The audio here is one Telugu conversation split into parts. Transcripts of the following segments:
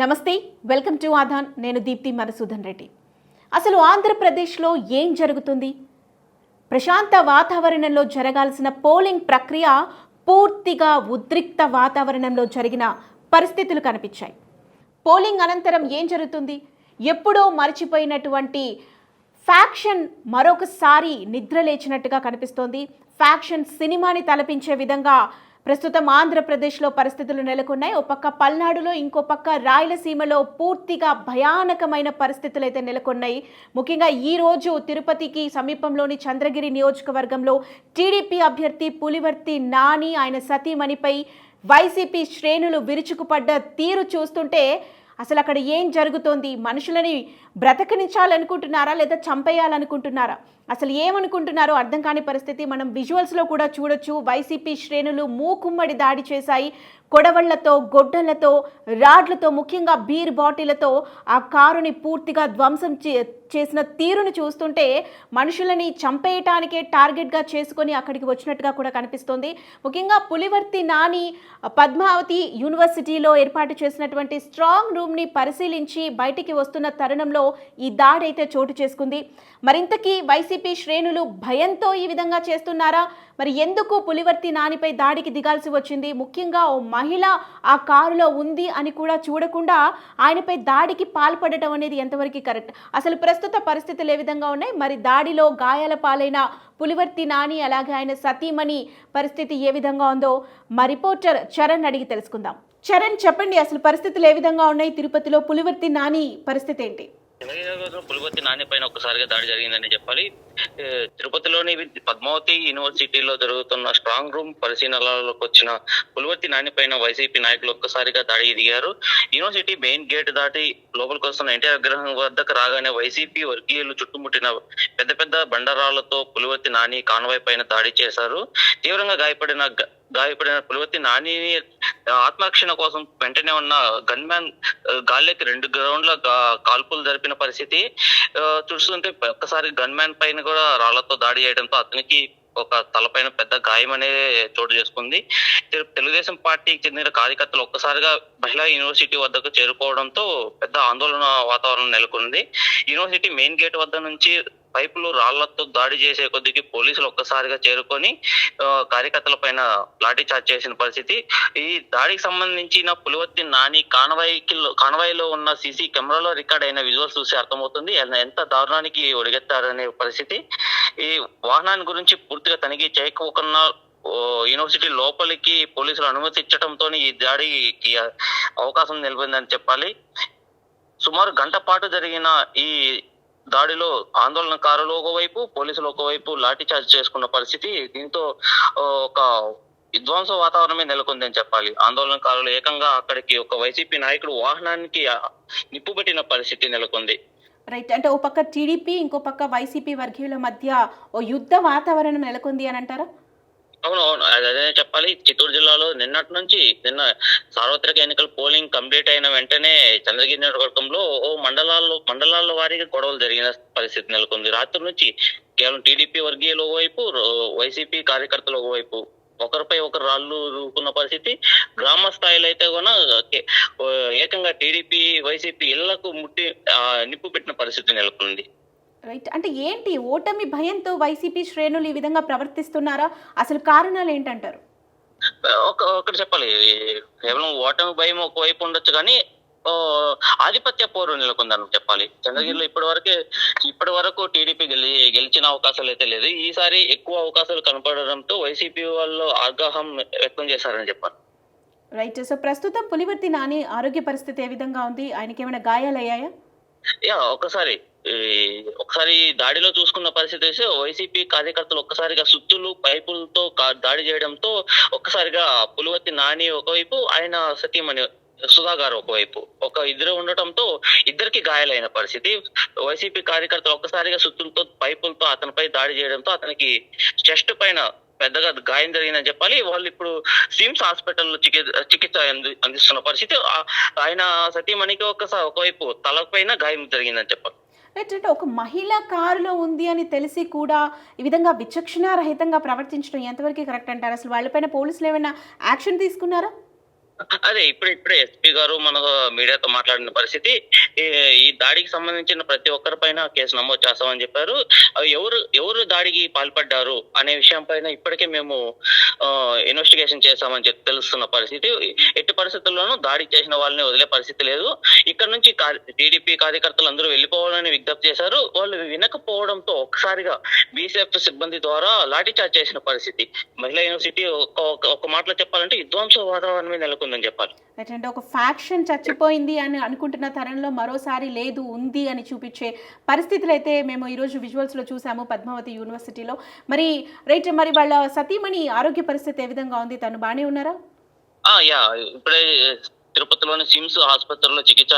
నమస్తే వెల్కమ్ టు ఆధాన్. నేను దీప్తి మధుసూదన్ రెడ్డి. అసలు ఆంధ్రప్రదేశ్లో ఏం జరుగుతుంది? ప్రశాంత వాతావరణంలో జరగాల్సిన పోలింగ్ ప్రక్రియ పూర్తిగా ఉద్రిక్త వాతావరణంలో జరిగిన పరిస్థితులు కనిపించాయి. పోలింగ్ అనంతరం ఏం జరుగుతుంది? ఎప్పుడో మర్చిపోయినటువంటి ఫ్యాక్షన్ మరొకసారి నిద్ర లేచినట్టుగా కనిపిస్తోంది. ఫ్యాక్షన్ సినిమాని తలపించే విధంగా ప్రస్తుతం ఆంధ్రప్రదేశ్లో పరిస్థితులు నెలకొన్నాయి. ఓ పక్క పల్నాడులో ఇంకో పక్క రాయలసీమలో పూర్తిగా భయానకమైన పరిస్థితులు అయితే నెలకొన్నాయి. ముఖ్యంగా ఈ రోజు తిరుపతికి సమీపంలోని చంద్రగిరి నియోజకవర్గంలో టీడీపీ అభ్యర్థి పులివర్తి నాని ఆయన సతీమణిపై వైసీపీ శ్రేణులు విరుచుకుపడ్డ తీరు చూస్తుంటే అసలు అక్కడ ఏం జరుగుతోంది? మనుషులని బ్రతకనించాలనుకుంటున్నారా లేదా చంపేయాలనుకుంటున్నారా? అసలు ఏమనుకుంటున్నారో అర్థం కాని పరిస్థితి మనం విజువల్స్లో కూడా చూడొచ్చు. వైసీపీ శ్రేణులు మూకుమ్మడి దాడి చేశాయి. కొడవళ్ళతో గొడ్డలతో రాడ్లతో ముఖ్యంగా బీర్ బాటిళ్ళతో ఆ కారుని పూర్తిగా ధ్వంసం చే- చేసిన తీరును చూస్తుంటే మనుషులని చంపేయటానికే టార్గెట్గా చేసుకొని అక్కడికి వచ్చినట్టుగా కూడా కనిపిస్తోంది. ముఖ్యంగా పులివర్తి నాని పద్మావతి యూనివర్సిటీలో ఏర్పాటు చేసినటువంటి స్ట్రాంగ్ రూమ్ని పరిశీలించి బయటికి వస్తున్న తరుణంలో ఈ దాడి అయితే చోటు చేసుకుంది. మరింతకీ వైసీపీ శ్రేణులు భయంతో ఈ విధంగా చేస్తున్నారా? మరి ఎందుకు పులివర్తి నానిపై దాడికి దిగాల్సి వచ్చింది? ముఖ్యంగా ఓ మహిళ ఆ కారులో ఉంది అని కూడా చూడకుండా ఆయనపై దాడికి పాల్పడటం అనేది ఎంతవరకు కరెక్ట్? అసలు ప్రస్తుత పరిస్థితులు ఏ విధంగా ఉన్నాయి? మరి దాడిలో గాయాల పాలైన పులివర్తి నాని అలాగే ఆయన సతీమణి పరిస్థితి ఏ విధంగా ఉందో మా రిపోర్టర్ చరణ్ అడిగి తెలుసుకుందాం. చరణ్ చెప్పండి అసలు పరిస్థితులు ఏ విధంగా ఉన్నాయి? తిరుపతిలో పులివర్తి నాని పరిస్థితి ఏంటి? చంద్రగిరి పులిపతి నాని పైన ఒక్కసారిగా దాడి జరిగిందని చెప్పాలి. తిరుపతిలోని పద్మావతి యూనివర్సిటీలో జరుగుతున్న స్ట్రాంగ్ రూమ్ పరిశీలనలోకి వచ్చిన పులివర్తి నాని పైన వైసీపీ నాయకులు ఒక్కసారిగా దాడి దిగారు. యూనివర్సిటీ మెయిన్ గేట్ దాటి లోపలికి వస్తున్న ఎన్టీఆర్ విగ్రహం వద్దకు రాగానే వైసీపీ వర్గీయులు చుట్టుముట్టిన పెద్ద పెద్ద బండరాళ్ళతో పులివర్తి నాని కాన్వాయ్ పైన దాడి చేశారు. తీవ్రంగా గాయపడిన గాయపడిన పులివర్తి నానిని ఆత్మరక్షణ కోసం వెంటనే ఉన్న గన్ మ్యాన్ గాలికి రెండు గ్రౌండ్ల గా- కాల్పులు జరిపిన పరిస్థితి చూస్తుంటే ఒక్కసారి గన్ మ్యాన్ పైన కూడా రాళ్ళతో దాడి చేయడంతో అతనికి ఒక తలపైన పెద్ద గాయం అనేది చోటు చేసుకుంది. తెలుగుదేశం పార్టీకి చెందిన కార్యకర్తలు ఒక్కసారిగా మహిళా యూనివర్సిటీ వద్దకు చేరుకోవడంతో పెద్ద ఆందోళన వాతావరణం నెలకొంది. యూనివర్సిటీ మెయిన్ గేట్ వద్ద నుంచి పైపులు రాళ్ళతో దాడి చేసే కొద్దికి పోలీసులు ఒక్కసారిగా చేరుకొని కార్యకర్తల పైన లాఠీ చార్జ్ చేసిన పరిస్థితి. ఈ దాడికి సంబంధించిన పులివర్తి నాని కానవాయికి కానవాయిలో ఉన్న సీసీ కెమెరాలో రికార్డ్ అయిన విజువల్స్ చూసి అర్థమవుతుంది. ఎంత దారుణానికి ఒడిగెత్తారనే పరిస్థితి. ఈ వాహనాన్ని గురించి పూర్తిగా తనిఖీ చేయకపోకుండా యూనివర్సిటీ లోపలికి పోలీసులు అనుమతి ఇచ్చడంతో ఈ దాడికి అవకాశం నిలిపిందని చెప్పాలి. సుమారు గంట పాటు జరిగిన ఈ దాడిలో ఆందోళనకారులు ఒకవైపు పోలీసులు ఒకవైపు లాఠీ చార్జ్ చేసుకున్న పరిస్థితి దీంతో ఒక విధ్వంస వాతావరణమే నెలకొందని చెప్పాలి. ఆందోళనకారులు ఏకంగా అక్కడికి ఒక వైసీపీ నాయకుడు వాహనానికి నిప్పుబెట్టిన నిప్పు పెట్టిన పరిస్థితి నెలకొంది. రైట్. అంటే ఓ పక్క టీడీపీ ఇంకో పక్క వైసీపీ వర్గీయుల మధ్య ఓ యుద్ధ వాతావరణం నెలకొంది అని అంటారా? అవును అవును. అది అదే చెప్పాలి. చిత్తూరు జిల్లాలో నిన్నటి నుంచి నిన్న సార్వత్రిక ఎన్నికల పోలింగ్ కంప్లీట్ అయిన వెంటనే చంద్రగిరి నియోజకవర్గంలో ఓ మండలాల్లో మండలాల వారీగా గొడవలు జరిగిన పరిస్థితి నెలకొంది. రాత్రి నుంచి కేవలం టీడీపీ వర్గీయులు ఒకవైపు రో- వైసీపీ కార్యకర్తలు ఒకవైపు ఒకరిపై ఒకరు రాళ్ళు రూపుకున్న పరిస్థితి. గ్రామ స్థాయిలో అయితే కూడా ఏకంగా టీడీపీ వైసీపీ ఇళ్ళకు ముట్టి నిప్పు పెట్టిన పరిస్థితి నెలకొంది. రైట్ అంటే ఏంటి? ఓటమి భయంతో వైసీపీ శ్రేణులు ఈ విధంగా ప్రవర్తిస్తున్నారా? అసలు కారణాలు ఏంటంటారు? ఒక ఒకటి చెప్పాలి. కేవలం ఓటమి భయం ఒకవైపు ఉండొచ్చు కానీ ఆధిపత్య పోరు నెలకొందని చెప్పాలి. చంద్రగిరిలో ఇప్పటి వరకే ఇప్పటి వరకు టీడీపీ గెలి గెలిచిన అవకాశాలు అయితే లేదు. ఈసారి ఎక్కువ అవకాశాలు కనపడడంతో వైసీపీ వాళ్ళు ఆగ్రహం వ్యక్తం చేశారని చెప్పాలి. రైట్ సో ప్రస్తుతం పులివర్తి నాని ఆరోగ్య పరిస్థితి ఏ విధంగా ఉంది? ఆయనకి ఏమైనా గాయాలయ్యాయా? యా ఒకసారి ఈ ఒకసారి దాడిలో చూసుకున్న పరిస్థితి అయితే వైసీపీ కార్యకర్తలు ఒక్కసారిగా సుత్తులు పైపులతో దాడి చేయడంతో ఒక్కసారిగా పులివత్తి నాని ఒకవైపు ఆయన సతీమణి సుధా గారు ఒకవైపు. ఒక ఇద్దరు ఉండటంతో ఇద్దరికి గాయాలైన పరిస్థితి. వైసీపీ కార్యకర్తలు ఒక్కసారిగా సుత్తులతో పైపులతో అతనిపై దాడి చేయడంతో అతనికి చెస్ట్ పైన పెద్దగా గాయం జరిగిందని చెప్పాలి. వాళ్ళు ఇప్పుడు సిమ్స్ హాస్పిటల్లో చికిత్స చికిత్స అంది- అందిస్తున్న పరిస్థితి. ఆయన సతీమణికి ఒకసారి ఒకవైపు తలపైన గాయం జరిగిందని చెప్పాలి. ఏంటంటే ఒక మహిళ కారులో ఉంది అని తెలిసి కూడా ఈ విధంగా విచక్షణారహితంగా ప్రవర్తించడం ఎంతవరకు కరెక్ట్ అంటారు? అసలు వాళ్ళపైన పోలీసులు ఏమైనా యాక్షన్ తీసుకున్నారా? అదే ఇప్పుడు ఇప్పుడే ఎస్పీ గారు మన మీడియాతో మాట్లాడిన పరిస్థితి. ఈ దాడికి సంబంధించిన ప్రతి ఒక్కరి పైన కేసు నమోదు చేస్తామని చెప్పారు. అవి ఎవరు ఎవరు దాడికి పాల్పడ్డారు అనే విషయం పైన ఇప్పటికే మేము ఇన్వెస్టిగేషన్ చేశామని చెప్పి తెలుస్తున్న పరిస్థితి. ఎట్టి పరిస్థితుల్లోనూ దాడి చేసిన వాళ్ళని వదిలే పరిస్థితి లేదు. ఇక్కడ నుంచి టీడీపీ కార్యకర్తలు అందరూ వెళ్ళిపోవాలని విజ్ఞప్తి చేశారు. వాళ్ళు వినకపోవడంతో ఒకసారిగా బీసీఎఫ్ సిబ్బంది ద్వారా లాఠీ చార్జ్ చేసిన పరిస్థితి. మహిళా యూనివర్సిటీ ఒక ఒక్క ఒక మాటలో చెప్పాలంటే విధ్వంస వాతావరణమే నెలకొందని చెప్పాలి. అంటే ఒక ఫ్యాక్షన్ చచ్చిపోయింది అని అనుకుంటున్న తరంలో మరోసారి లేదు ఉంది అని చూపించే పరిస్థితులు అయితే మేము ఈరోజు విజువల్స్లో చూసాము పద్మావతి యూనివర్సిటీలో. మరి రైట్ మరి వాళ్ళ సతీమణి ఆరోగ్య పరిస్థితి ఏ విధంగా ఉంది? తను బాగానే ఉన్నారా? యా ఇప్పుడే తిరుపతిలోని సిమ్స్ ఆసుపత్రిలో చికిత్స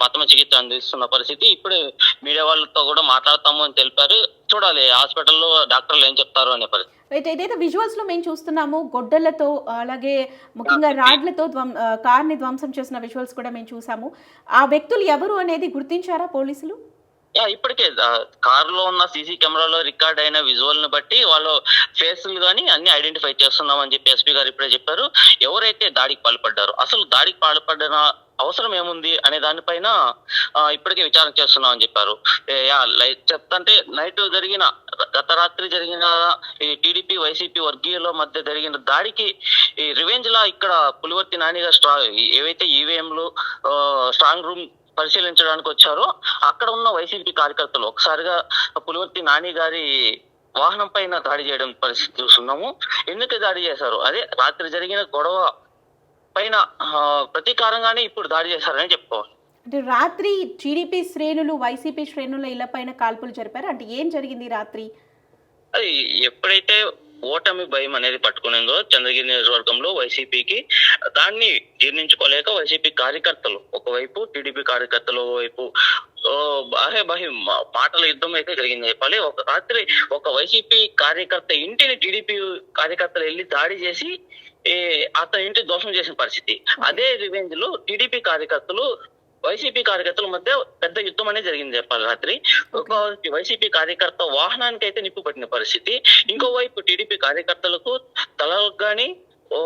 ప్రథమ చికిత్స అందిస్తున్న పరిస్థితి. ఇప్పుడు మీడియా వాళ్ళతో కూడా మాట్లాడతాము అని తెలిపారు. చూడాలి హాస్పిటల్లో డాక్టర్లు ఏం చెప్తారు అనే పరిస్థితి. రైట్ ఏదైతే విజువల్స్లో మేము చూస్తున్నాము. గొడ్డలతో అలాగే ముఖ్యంగా రాడ్లతో కార్ని ధ్వంసం చేసిన విజువల్స్ కూడా మేము చూసాము. ఆ వ్యక్తులు ఎవరు అనేది గుర్తించారా పోలీసులు? యా ఇప్పటికే కార్లో ఉన్న సీసీ కెమెరాలో రికార్డ్ అయిన విజువల్ని బట్టి వాళ్ళు ఫేస్ గానీ అన్ని ఐడెంటిఫై చేస్తున్నామని చెప్పి ఎస్పీ గారు ఇప్పుడే చెప్పారు. ఎవరైతే దాడికి పాల్పడ్డారు అసలు దాడికి పాల్పడిన అవసరం ఏముంది అనే దానిపైన ఇప్పటికే విచారణ చేస్తున్నామని చెప్పారు. యా లైట్ చెప్తంటే నైట్ జరిగిన గత రాత్రి జరిగిన ఈ టీడీపీ వైసీపీ వర్గీయుల మధ్య జరిగిన దాడికి ఈ రివెంజ్ లా ఇక్కడ పులివర్తి నానిగా స్ట్రా ఏవైతే ఈవీఎంలు స్ట్రాంగ్ రూమ్ పరిశీలించడానికి వచ్చారో అక్కడ ఉన్న వైసీపీ కార్యకర్తలు ఒకసారిగా పులివర్తి నాని గారి వాహనం పైన దాడి చేయడం పరిస్థితి చూస్తున్నాము. ఎందుకు దాడి చేశారు? అదే రాత్రి జరిగిన గొడవ పైన ప్రతీకారంగానే ఇప్పుడు దాడి చేశారని చెప్పుకోవాలి అంటే రాత్రి టీడీపీ శ్రేణులు వైసీపీ శ్రేణుల ఇళ్ళపైన కాల్పులు జరిపారు. అంటే ఏం జరిగింది రాత్రి? అది ఎప్పుడైతే ఓటమి భయం అనేది పట్టుకునిందో చంద్రగిరి నియోజకవర్గంలో వైసీపీకి దాన్ని జీర్ణించుకోలేక వైసీపీ కార్యకర్తలు ఒకవైపు టీడీపీ కార్యకర్తలు ఒకవైపు ఓ, బాహే బాహే మాటల యుద్ధం అయితే జరిగింది. చెప్పాలి ఒక రాత్రి ఒక వైసీపీ కార్యకర్త ఇంటిని టీడీపీ కార్యకర్తలు వెళ్ళి దాడి చేసి అతని ఇంటి దోషం చేసిన పరిస్థితి. అదే రివెంజ్లో టీడీపీ కార్యకర్తలు వైసీపీ కార్యకర్తల మధ్య పెద్ద యుద్ధం అనేది జరిగింది చెప్పాలి రాత్రి ఒక వైసీపీ కార్యకర్త వాహనానికి అయితే నిప్పు పట్టిన పరిస్థితి. ఇంకోవైపు టీడీపీ కార్యకర్తలకు తలకు గాని ఓ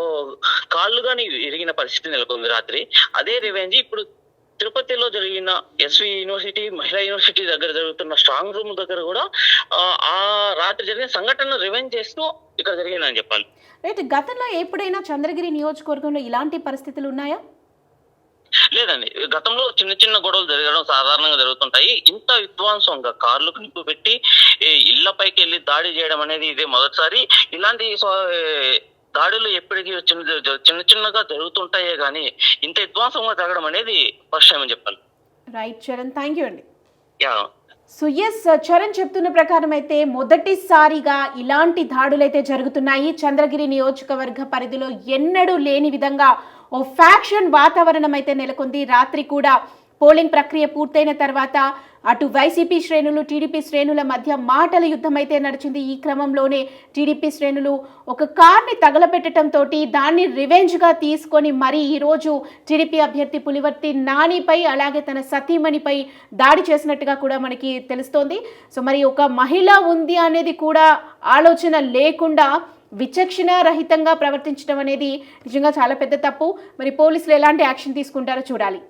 కాళ్ళు గాని ఇరిగిన పరిస్థితి నెలకొంది రాత్రి. అదే రివెంజ్ ఇప్పుడు తిరుపతిలో జరిగిన ఎస్వి యూనివర్సిటీ మహిళా యూనివర్సిటీ దగ్గర జరుగుతున్న స్ట్రాంగ్ రూమ్ దగ్గర కూడా ఆ, ఆ రాత్రి జరిగిన సంఘటన రివెంజ్ చేస్తూ ఇక్కడ జరిగిందని చెప్పాలి. రైట్ గతంలో ఎప్పుడైనా చంద్రగిరి నియోజకవర్గంలో ఇలాంటి పరిస్థితులు ఉన్నాయా? లేదండి. గతంలో చిన్న చిన్న గొడవలు జరగడం సాధారణంగా జరుగుతుంటాయి. ఇంత విధ్వంసంగా కార్లకు నిప్పు పెట్టి ఇళ్ళపైకి వెళ్ళి దాడి చేయడం అనేది ఇదే మొదటిసారి. ఇలాంటి దాడులు ఎప్పటికీ చిన్న చిన్న చిన్నగా జరుగుతుంటాయే గానీ ఇంత విధ్వంసంగా జరగడం అనేది ఫస్ట్ టైం అని చెప్పాలి. రైట్ చరణ్. థ్యాంక్ యూ అండి. యా. సో ఎస్ చరణ్ చెప్తున్న ప్రకారం అయితే మొదటిసారిగా ఇలాంటి దాడులైతే జరుగుతున్నాయి. చంద్రగిరి నియోజకవర్గ పరిధిలో ఎన్నడూ లేని విధంగా ఓ ఫ్యాక్షన్ వాతావరణం అయితే నెలకొంది. రాత్రి కూడా పోలింగ్ ప్రక్రియ పూర్తయిన తర్వాత అటు వైసీపీ శ్రేణులు టీడీపీ శ్రేణుల మధ్య మాటల యుద్ధమైతే నడిచింది. ఈ క్రమంలోనే టీడీపీ శ్రేణులు ఒక కార్ని తగలపెట్టడంతో దాన్ని రివెంజ్గా తీసుకొని మరి ఈరోజు టీడీపీ అభ్యర్థి పులివర్తి నానిపై అలాగే తన సతీమణిపై దాడి చేసినట్టుగా కూడా మనకి తెలుస్తోంది. సో మరి ఒక మహిళ ఉంది అనేది కూడా ఆలోచన లేకుండా విచక్షణ రహితంగా ప్రవర్తించడం అనేది నిజంగా చాలా పెద్ద తప్పు. మరి పోలీసులు ఎలాంటి యాక్షన్ తీసుకుంటారో చూడాలి.